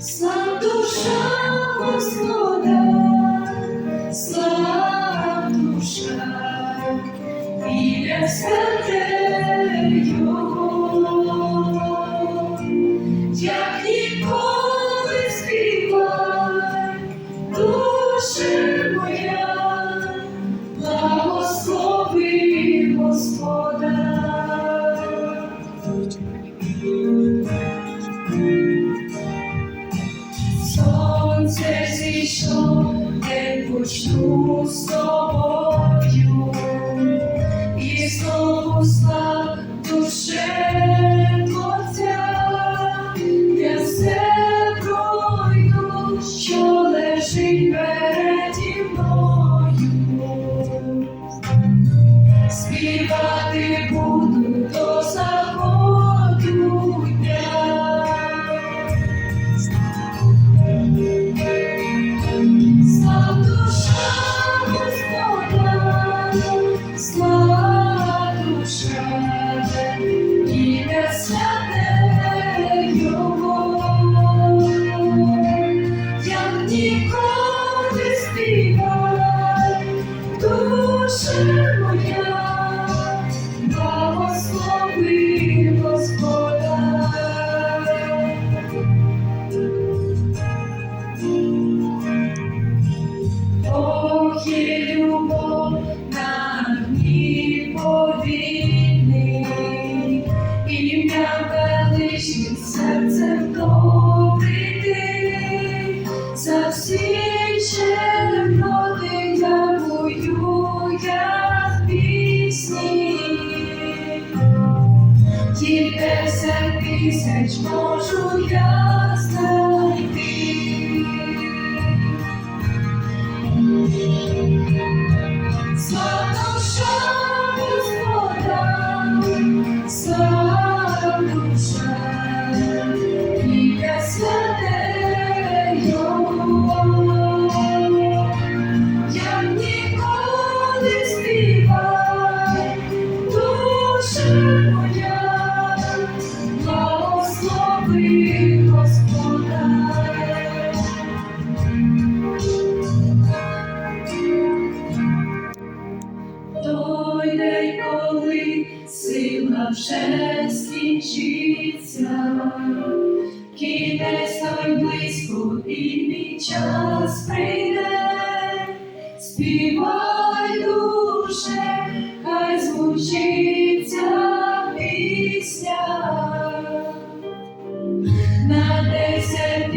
Слав душа Господа, слав душа, біля святе Сонце зійшло, не почну з тобою, і знову став душе Творця, я все пройду, що лежить душе моя, благослови Господа. Бог є любов на дні повільний, ім'я величним серцем добрий тисяч можу я знайти. Слава душа Господа, слава душа, ім'я святе Його, як ніколи співай, душа вже скінчиться, кінець той близько і мій співай душе, хай звучиться пісня. На десять